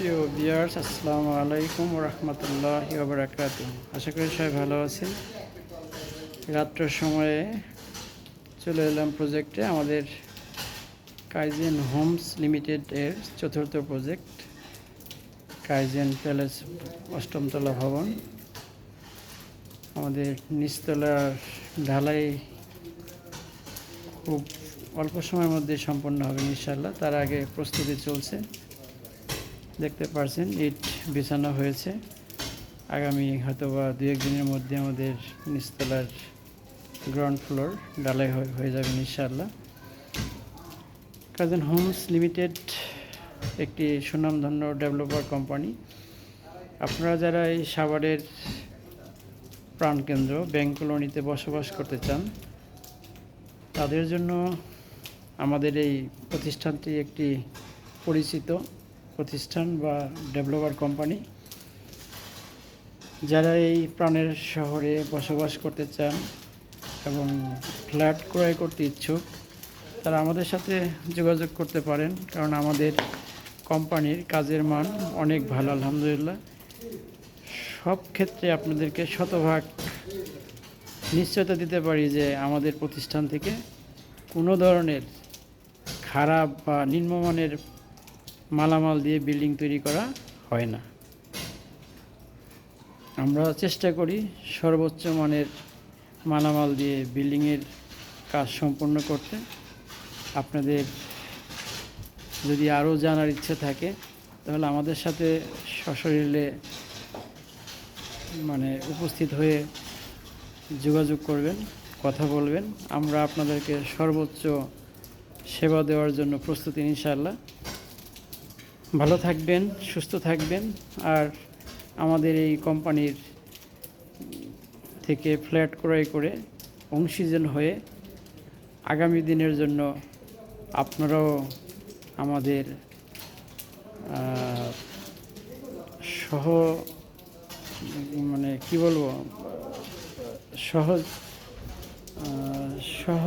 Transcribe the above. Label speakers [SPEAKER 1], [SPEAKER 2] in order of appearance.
[SPEAKER 1] প্রিয় বিয়ার্স আসসালামু আলাইকুম রহমতুল্লাহ বারাকাত আশা করি সবাই ভালো আছেন। রাত্রের সময়ে চলে এলাম প্রজেক্টে আমাদের কাইজেন হোমস লিমিটেড এর চতুর্থ প্রজেক্ট কাইজেন প্যালেস অষ্টমতলা ভবন। আমাদের নিচতলার ঢালাই খুব অল্প সময়ের মধ্যে সম্পন্ন হবে ইনশাল্লাহ তার আগে প্রস্তুতি চলছে। দেখতে পারছেন, ইট বিছানো হয়েছে। আগামী হয়তো বা দু একদিনের মধ্যে আমাদের নিচতলার গ্রাউন্ড ফ্লোর ডালাই হয়ে যাবে ইনশাল্লাহ কাজেন হোমস লিমিটেড একটি সুনামধন্য ডেভেলপার কোম্পানি। আপনারা যারা এই সাভারের প্রাণকেন্দ্র ব্যাংক কলোনিতে বসবাস করতে চান, তাদের জন্য আমাদের এই প্রতিষ্ঠানটি একটি পরিচিত প্রতিষ্ঠান বা ডেভেলপার কোম্পানি, যারা এই প্রাণের শহরে বসবাস করতে চান এবং ফ্ল্যাট ক্রয় করতে ইচ্ছুক, তারা আমাদের সাথে যোগাযোগ করতে পারেন। কারণ আমাদের কোম্পানির কাজের মান অনেক ভালো, আলহামদুলিল্লাহ। সব ক্ষেত্রে আপনাদেরকে শতভাগ নিশ্চয়তা দিতে পারি যে আমাদের প্রতিষ্ঠান থেকে কোনো ধরনের খারাপ বা নিম্নমানের মালামাল দিয়ে বিল্ডিং তৈরি করা হয় না। আমরা চেষ্টা করি সর্বোচ্চ মানের মালামাল দিয়ে বিল্ডিংয়ের কাজ সম্পন্ন করতে। আপনাদের যদি আরও জানার ইচ্ছে থাকে, তাহলে আমাদের সাথে সশরীরে মানে উপস্থিত হয়ে যোগাযোগ করবেন, কথা বলবেন। আমরা আপনাদেরকে সর্বোচ্চ সেবা দেওয়ার জন্য প্রস্তুতি ইনশাআল্লাহ। ভালো থাকবেন, সুস্থ থাকবেন। আর আমাদের এই কোম্পানির থেকে ফ্ল্যাট ক্রয় করে অংশীজন হয়ে আগামী দিনের জন্য আপনারাও আমাদের সহ মানে কি বলব? সহজ সহ